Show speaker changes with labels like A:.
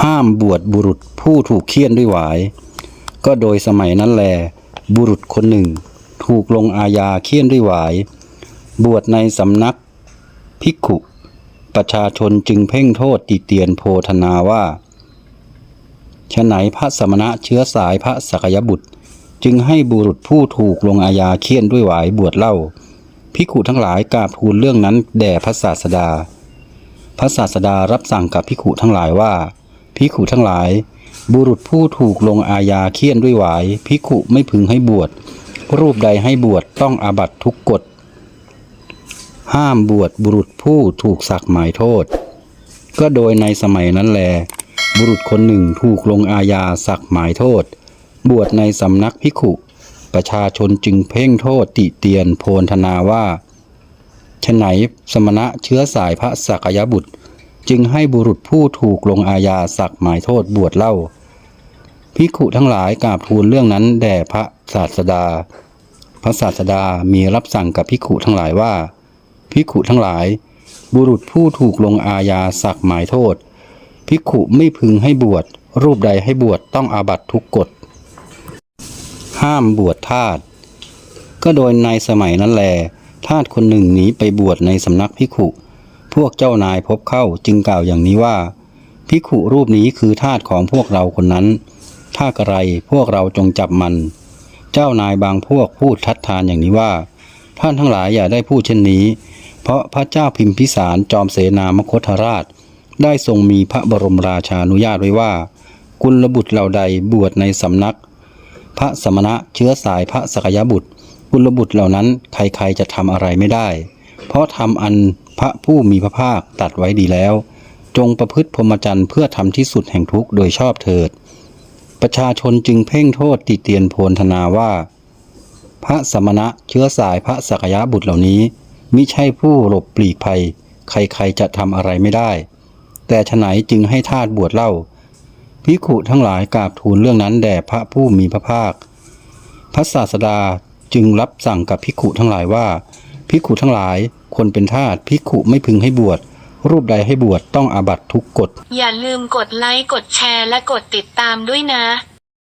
A: ห้ามบวชบุรุษผู้ถูกเคี่ยนด้วยหวาย ก็โดยสมัยนั้นแล บุรุษคนหนึ่ง ถูกลงอาญาเคี่ยนด้วยหวาย บวชในสำนักภิกขุ ประชาชนจึงเพ่งโทษติเตียนโพธนาว่าฉะไหนพระสมณะเชื้อสายพระสกยบุตร จึงให้บุรุษผู้ถูกลงอาญาเคี่ยนด้วยหวายบวชเล่าภิกขุทั้งหลายกราบทูลเรื่องนั้นแด่พระศาสดา พระศาสดารับสั่งกับภิกขุทั้งหลายว่า ภิกขุทั้งหลาย บุรุษผู้ถูกลงอาญาเคี่ยนด้วยหวายภิกขุไม่พึงให้บวช รูปใดให้บวชต้องอาบัตทุกกฎ ห้ามบวชบุรุษผู้ถูกสักหมายโทษ ก็โดยในสมัยนั้นแล บุรุษคนหนึ่งถูกลงอาญาสักหมายโทษ บวชในสำนักภิกขุ ประชาชนจึงเพ่งโทษติเตียนโพนธนาว่าฉไหนสมณะเชื้อสายพระสักยบุตร จึงให้บุรุษผู้ถูกลงอาญาสักหมายโทษบวชเล่าภิกขุทั้งหลายกราบทูลเรื่องนั้นแด่พระศาสดา พระศาสดามีรับสั่งกับภิกขุทั้งหลายว่าภิกขุทั้งหลาย บุรุษผู้ถูกลงอาญาสักหมายโทษภิกขุไม่พึงให้บวชรูปใดให้บวชต้องอาบัตทุกกฎ ห้ามบวชทาสก็โดยในสมัยนั้นแลทาสคนหนึ่งหนีไปบวชในสำนักภิกขุ พวกเจ้านายพบเข้าจึงกล่าวอย่างนี้ว่าภิขุรูปนี้คือทาสของพวกเราคนนั้น ถ้ากระไรพวกเราจงจับมัน เจ้านายบางพวกพูดทัดทานอย่างนี้ว่า ท่านทั้งหลายอย่าได้พูดเช่นนี้ เพราะพระเจ้าพิมพิสารจอมเสนามคธราช ได้ทรงมีพระบรมราชานุญาตไว้ว่า กุลบุตรเหล่าใดบวชในสำนัก พระสมณะเชื้อสายพระสกยบุตรกุลบุตรเหล่านั้นใครๆจะทำอะไรไม่ได้ เพราะทำอัน พระผู้มีพระภาคตัดไว้ดีแล้ว จงประพฤติพรหมจรรย์เพื่อทำที่สุดแห่งทุกข์โดยชอบเถิด ประชาชนจึงเพ่งโทษติเตียนโพนธนาว่า พระสมณะเชื้อสายพระสกยบุตรเหล่านี้มิใช่ผู้หลบปลีกภัย ใครๆจะทำอะไรไม่ได้ แต่ฉไหนจึงให้ทาสบวชเล่าภิขุทั้งหลายกราบทูลเรื่องนั้นแด่พระผู้มีพระภาค พระศาสดาจึงรับสั่งกับภิขุทั้งหลายว่า ภิกขุทั้งหลายคนเป็นทาสภิกขุไม่พึงให้บวชรูปใดให้บวชต้องอาบัตทุกกฎ
B: อย่าลืมกดไลค์ กดแชร์และกดติดตามด้วยนะ